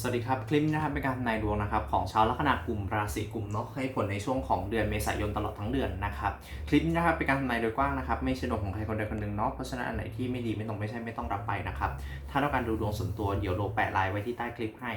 สวัสดีครับ คลิปนะครับเป็นการทำนายดวงนะครับของชาวลัคนากุ่มราศีกุ่มเนาะให้ผลในช่วงของเดือนเมษายนตลอดทั้งเดือนนะครับคลิปนะครับเป็นการทำนายโดยกว้างนะครับไม่ใช่ดวงของใครคนใดคนหนึ่งเนาะเพราะฉะนั้นอันไหนที่ไม่ดีไม่ตรงไม่ใช่ไม่ต้องรับไปนะครับถ้าต้องการดูดวงส่วนตัวเดี๋ยวโลแปะไลน์ไว้ที่ใต้คลิปให้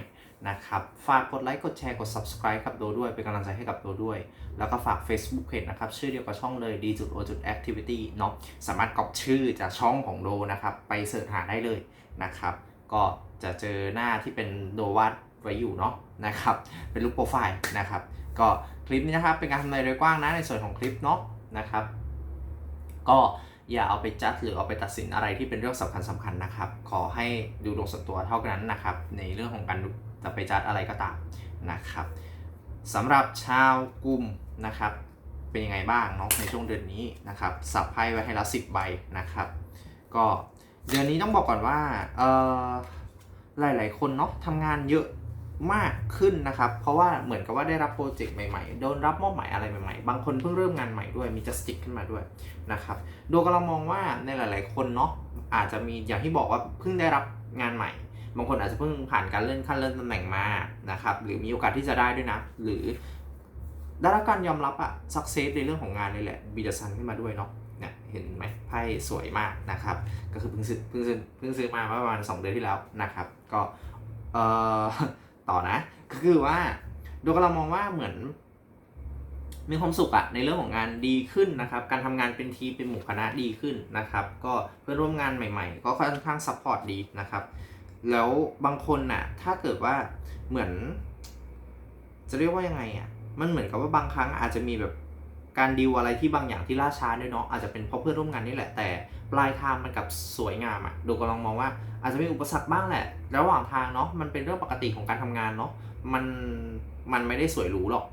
นะครับฝากกดไลค์กดแชร์กด subscribe กับโดด้วยเป็นกำลังใจให้กับโดด้วย แล้วก็ฝาก Facebook Page นะครับชื่อเดียวกับช่องเลย d o activity เนาะสามารถก๊อปชื่อจากช่องของโดนะครับไปเสิร์ชหาได้เลยนะครับก็ จะเจอหน้าที่เป็นโดวาดไว้อยู่เนาะนะครับ เป็นรูปโปรไฟล์นะครับ ก็คลิปนี้นะครับเป็นการทำนายโดยกว้างนะในส่วนของคลิปเนาะนะครับ ก็อย่าเอาไปจัดหรือเอาไปตัดสินอะไรที่เป็นเรื่องสำคัญสำคัญนะครับ ขอให้ดูดวงส่วนตัวเท่านั้นนะครับ ในเรื่องของการจะไปจัดอะไรก็ตามนะครับสำหรับชาวกลุ่มนะครับ เป็นยังไงบ้างเนาะในช่วงเดือนนี้นะครับ สับไพ่ไว้ให้ละสิบใบนะครับ ก็เดือนนี้ต้องบอกก่อนว่าเอ่อ หลาย ๆ คนเนาะทำงานเยอะมากขึ้นนะครับ เพราะว่าเหมือนกับว่าได้รับโปรเจกต์ใหม่ ๆ โดนรับมอบหมายอะไรใหม่ ๆ บางคนเพิ่งเริ่มงานใหม่ด้วย มีจัสติกขึ้นมาด้วยนะครับโดยกำลังมองว่าในหลาย ๆ คนเนาะอาจจะมีอย่างที่บอกว่าเพิ่งได้รับงานใหม่ บางคนอาจจะเพิ่งผ่านการเลื่อนขั้นเลื่อนตำแหน่งมานะครับ หรือมีโอกาสที่จะได้ด้วยนะ หรือได้รับการยอมรับอะสักเซสในเรื่องของงานเลยแหละบีดซันขึ้นมาด้วยเนาะเนี่ยเห็นไหมไพ่สวยมากนะครับ ก็คือเพิ่งซื้อเพิ่งซื้อเพิ่งซื้อมาเมื่อประมาณ 2 เดือนที่แล้วนะครับก็เอ่อต่อนะก็คือว่าโดยกำลังมองว่าเหมือน มีความสุขอะในเรื่องของงานดีขึ้นนะครับ การทำงานเป็นทีเป็นหมู่คณะดีขึ้นนะครับ ก็เพื่อนร่วมงานใหม่ๆ ก็ค่อนข้างซัพพอร์ตดีนะครับ แล้วบางคนน่ะ ถ้าเกิดว่าเหมือน จะเรียกว่ายังไงอะมันเหมือนกับว่าบางครั้งอาจจะมีแบบ การดีลอะไรที่บางอย่างที่ล่าช้าด้วยเนาะอาจจะเป็นเพราะเพื่อนร่วมงานนี่แหละแต่ปลายทางมันกับสวยงามอะดูกำลังมองว่าอาจจะมีอุปสรรคบ้างแหละ ระหว่างทางเนาะมันเป็นเรื่องปกติของการทำงานเนาะมันมันไม่ได้สวยหรูหรอก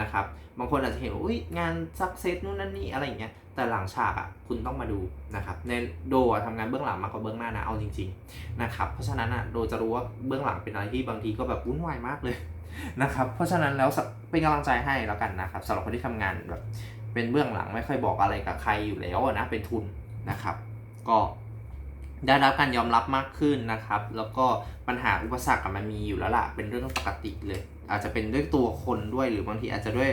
นะครับบางคนอาจจะเห็นว่าอุ้ยงานสักเซสนู่นนั่นนี่อะไรอย่างเงี้ยแต่หลังฉากอะคุณต้องมาดูนะครับในโดทำงานเบื้องหลังมากกว่าเบื้องหน้านะเอาจริงๆนะครับเพราะฉะนั้นอะโดจะรู้ว่าเบื้องหลังเป็นอะไรที่บางทีก็แบบวุ่นวายมากเลย นะครับ เพราะฉะนั้นแล้วเป็นกำลังใจให้แล้วกันนะครับสำหรับคนที่ทำงานแบบเป็นเบื้องหลังไม่ค่อยบอกอะไรกับใครอยู่แล้วนะเป็นทุนนะครับ ก็ได้รับการยอมรับมากขึ้นนะครับ แล้วก็ปัญหาอุปสรรคมันมีอยู่แล้วล่ะเป็นเรื่องปกติเลย อาจจะเป็นด้วยตัวคนด้วยหรือบางทีอาจจะด้วย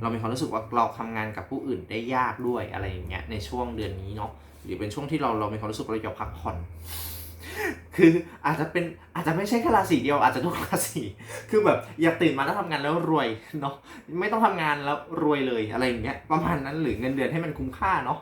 เรามีความรู้สึกว่าเราทำงานกับผู้อื่นได้ยากด้วยอะไรอย่างเงี้ยในช่วงเดือนนี้เนาะหรือเป็นช่วงที่เราเรามีความรู้สึกเราอยากพักผ่อน คืออาจจะเป็นอาจจะไม่ใช่แค่ราศีเดียวอาจจะทุกราศีคือแบบอยากตื่นมาแล้วทำงานแล้วรวยเนาะไม่ต้องทำงานแล้วรวยเลยอะไรอย่างเงี้ยประมาณนั้นหรือเงินเดือนให้มันคุ้มค่าเนาะ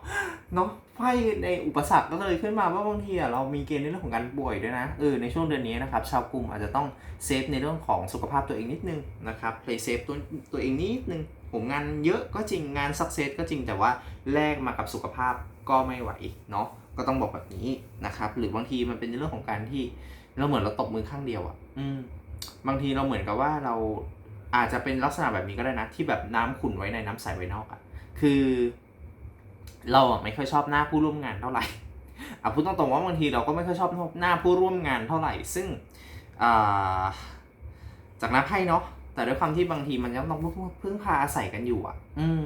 เนาะไพ่ในอุปสรรคก็เลยขึ้นมาว่าบางทีอะเรามีเกณฑ์ในเรื่องของการป่วยด้วยนะเออในช่วงเดือนนี้นะครับชาวกลุ่มอาจจะต้องเซฟในเรื่องของสุขภาพตัวเองนิดนึงนะครับ play safe ตัวตัวเองนิดนึงผมงานเยอะก็จริงงานสักเซสก็จริงแต่ว่าแลกมากับสุขภาพก็ไม่ไหวเนาะ ก็ต้องบอกแบบนี้นะครับ หรือบางทีมันเป็นเรื่องของการที่เราเหมือนเราตบมือข้างเดียวอะ่ะ อืม บางทีเราเหมือนกับว่าเราอาจจะเป็นลักษณะแบบนี้ก็ได้นะ ที่แบบน้ำขุ่นไว้ในน้ำใสไว้นอกอะ่ะ คือ เราอะไม่ค่อยชอบหน้าผู้ร่วมงานเท่าไหร่อะพูดตรงๆว่าบางทีเราก็ไม่ค่อยชอบหน้าผู้ร่วมงานเท่าไหร่ ซึ่งอ่าจากน้าไพ่เนาะแต่ด้วยความที่บางทีมันยังต้องพึ่งพาอาศัยกันอยู่อะ อืม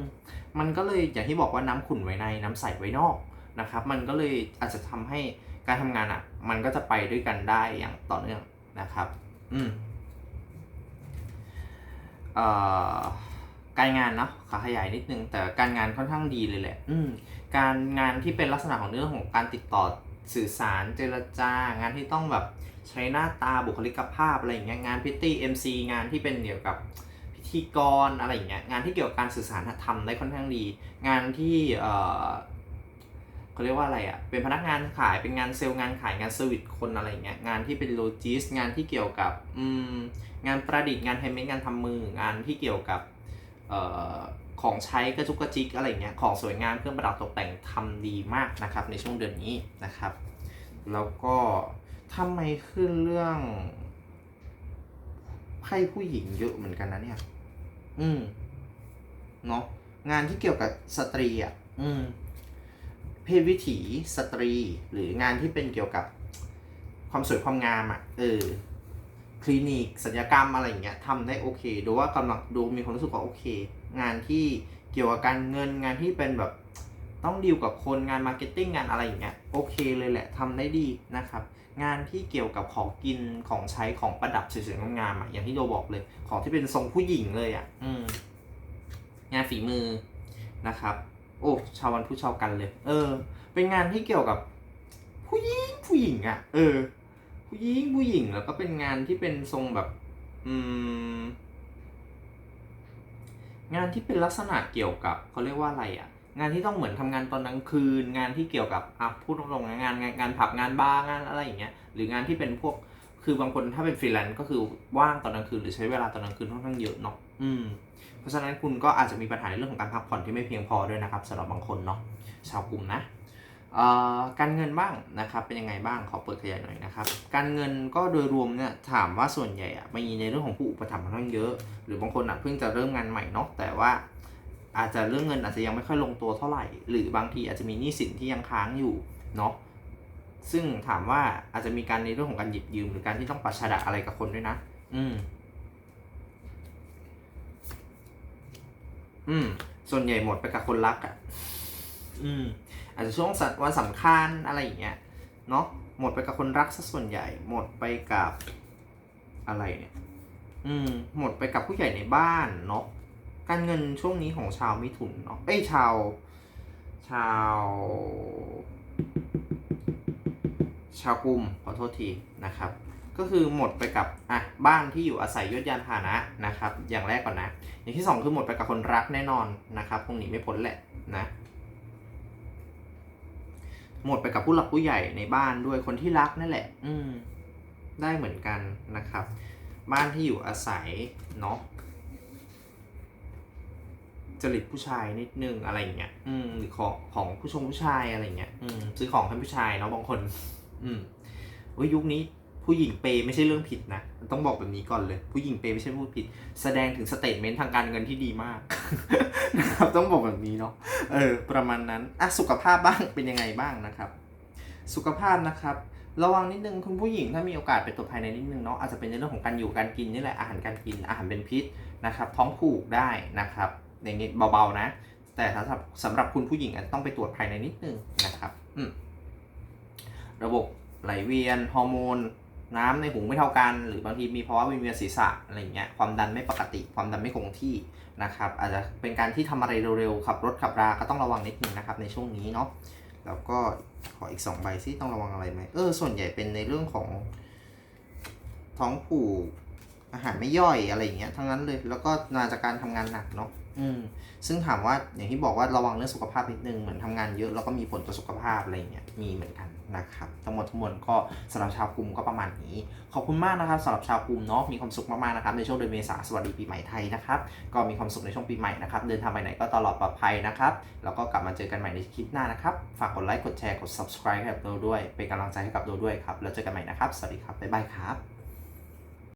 มันก็เลยอย่างที่บอกว่าน้ำขุ่นไว้ในน้ำใสไว้นอก นะครับ มันก็เลยอาจจะทำให้การทำงานอะ มันก็จะไปด้วยกันได้อย่างต่อเนื่องนะครับ อืมเอ่อการงานเนาะขอขยายนิดนึง แต่การงานค่อนข้างดีเลยแหละ อืมการงานที่เป็นลักษณะของเรื่องของการติดต่อสื่อสารเจรจา งานที่ต้องแบบใช้หน้าตาบุคลิกภาพอะไรอย่างเงี้ยงานพิตตี้เอ็มซีงานที่เป็นเกี่ยวกับพิธีกรอะไรอย่างเงี้ยงานที่เกี่ยวกับการสื่อสารทำได้ค่อนข้างดี งานที่เอ่อ เขาเรียกว่าอะไรอะ่ะ เป็นพนักงานขาย เป็นงานเซลล์งานขายงานเซอร์วิสคนอะไรอย่างเงี้ย งานที่เป็นโลจิส งานที่เกี่ยวกับอืมงานประดิษฐ์งานแฮนด์เมดงานทำมือ งานที่เกี่ยวกับเอ่อของใช้กระจุกกระจิกอะไรเงี้ย ของสวยงามเครื่องประดับตกแต่งทำดีมากนะครับในช่วงเดือนนี้นะครับ แล้วก็ทำไมขึ้นเรื่องไพ่ผู้หญิงเยอะเหมือนกันนะเนี่ย อืม เนาะงานที่เกี่ยวกับสตรีอะ อืม เพศวิถีสตรี หรืองานที่เป็นเกี่ยวกับความสวยความงามอะเออคลินิกศัลยกรรมอะไรอย่างเงี้ยทำได้โอเค ดูว่ากำลังดูมีความรู้สึกว่าโอเค งานที่เกี่ยวกับการเงินงานที่เป็นแบบต้องดีลกับคนงานมาร์เก็ตติ้งงานอะไรอย่างเงี้ยโอเคเลยแหละทำได้ดีนะครับ งานที่เกี่ยวกับของกินของใช้ของประดับสวยๆงามๆอะอย่างที่โดบอกเลย ของที่เป็นทรงผู้หญิงเลยอะ อืม งานฝีมือนะครับ โอ้ชาววันพุธชาวกันเลย เออ เป็นงานที่เกี่ยวกับ ผู้หญิงผู้หญิงอะ เออ ผู้หญิงผู้หญิงแล้วก็เป็นงานที่เป็นทรงแบบ อืม งานที่เป็นลักษณะเกี่ยวกับเขาเรียกว่าอะไรอะ งานที่ต้องเหมือนทำงานตอนกลางคืน งานที่เกี่ยวกับอะพูดตรงๆงานงานงานผับงานบาร์งานอะไรอย่างเงี้ยหรืองานที่เป็นพวก คือบางคนถ้าเป็นฟรีแลนซ์ก็คือว่างตอนกลางคืนหรือใช้เวลาตอนกลางคืนค่อนข้างเยอะเนาะอืม เพราะฉะนั้นคุณก็อาจจะมีปัญหาในเรื่องของการพักผ่อนที่ไม่เพียงพอด้วยนะครับสำหรับบางคนเนาะชาวกลุ่มนะเอ่อการเงินบ้างนะครับเป็นยังไงบ้างขอเปิดขยายหน่อยนะครับ การเงินก็โดยรวมเนี่ยถามว่าส่วนใหญ่อะมีในเรื่องของผู้อุปถัมภ์ค่อนข้างเยอะ หรือบางคนอะเพิ่งจะเริ่มงานใหม่เนาะแต่ว่า อาจจะเรื่องเงินอาจจะยังไม่ค่อยลงตัวเท่าไหร่ หรือบางทีอาจจะมีหนี้สินที่ยังค้างอยู่เนาะ ซึ่งถามว่าอาจจะมีการในเรื่องของการหยิบยืมหรือการที่ต้องปัชดะอะไรกับคนด้วยนะ อืม อืม ส่วนใหญ่หมดไปกับคนรักอะ่ะ อืม อาจจะช่วงสัตวันสำคัญอะไรอย่างเงี้ย เนาะ หมดไปกับคนรักซะส่วนใหญ่ หมดไปกับอะไรเนี่ย อืม หมดไปกับผู้ใหญ่ในบ้านเนาะ การเงินช่วงนี้ของชาวมิถุนเนาะ เอ้ยชาว ชาว ชาวกลุ่มขอโทษทีนะครับก็คือหมดไปกับอะบ้านที่อยู่อาศัยยศยานพาหนะนะครับ อย่างแรกก่อนนะ อย่างที่สองคือหมดไปกับคนรักแน่นอนนะครับคงหนีไม่พ้นแหละนะ หมดไปกับผู้หลักผู้ใหญ่ในบ้านด้วยคนที่รักนั่นแหละ อืมได้เหมือนกันนะครับ บ้านที่อยู่อาศัยเนาะจริตผู้ชายนิดนึงอะไรอย่างเงี้ย อืมหรือของของผู้ชงผู้ชายอะไรอย่างเงี้ย อืมซื้อของให้ผู้ชายเนาะบางคน อืมว่ายุคนี้ผู้หญิงเปย์ไม่ใช่เรื่องผิดนะต้องบอกแบบนี้ก่อนเลย ผู้หญิงเปย์ไม่ใช่พูดผิด แสดงถึงสเตทเมนต์ทางการเงินที่ดีมากนะครับต้องบอกแบบนี้เนาะเออ ประมาณนั้นอะสุขภาพบ้างเป็นยังไงบ้างนะครับ สุขภาพนะครับ ระวังนิดนึงคุณผู้หญิงถ้ามีโอกาสไปตรวจภายในนิดนึงเนาะอาจจะเป็นในเรื่องของการอยู่การกินนี่แหละอาหารการกินอาหารเป็นพิษนะครับ ท้องผูกได้นะครับอย่างนี้เบาๆนะ แต่สำหรับสำหรับคุณผู้หญิงอาจจะต้องไปตรวจภายในนิดนึงนะครับ อืม ระบบไหลเวียนฮอร์โมน น้ำในหูไม่เท่ากัน หรือบางทีมีภาวะวิงเวียนศีรษะอะไรอย่างเงี้ยความดันไม่ปกติ ความดันไม่คงที่นะครับอาจจะเป็นการที่ทำอะไรเร็วๆขับรถขับราก็ต้องระวังนิดนึงนะครับในช่วงนี้เนาะแล้วก็ขออีก 2 ใบซิต้องระวังอะไรไหมเออส่วนใหญ่เป็นในเรื่องของท้องผูกอาหารไม่ย่อยอะไรอย่างเงี้ยทั้งนั้นเลยแล้วก็มาจากการทำงานหนักเนาะอืมซึ่งถามว่าอย่างที่บอกว่าระวังเรื่องสุขภาพนิดนึงเหมือนทำงานเยอะแล้วก็มีผลต่อสุขภาพอะไรเงี้ยมีเหมือนกัน นะครับทั้งหมดทั้งมวลก็สำหรับชาวกลุ่มก็ประมาณนี้ ขอบคุณมากนะครับสำหรับชาวกลุ่มเนาะมีความสุขมากๆนะครับในช่วงเดือนเมษาสวัสดีปีใหม่ไทยนะครับก็มีความสุขในช่วงปีใหม่นะครับเดินทางไปไหนก็ตลอดปลอดภัยนะครับแล้วก็กลับมาเจอกันใหม่ในคลิปหน้านะครับฝากกดไลค์กดแชร์กด subscribe ให้กับโดด้วย เป็นกำลังใจให้กับโดด้วยครับแล้วเจอกันใหม่นะครับสวัสดีครับบ๊ายบายครับ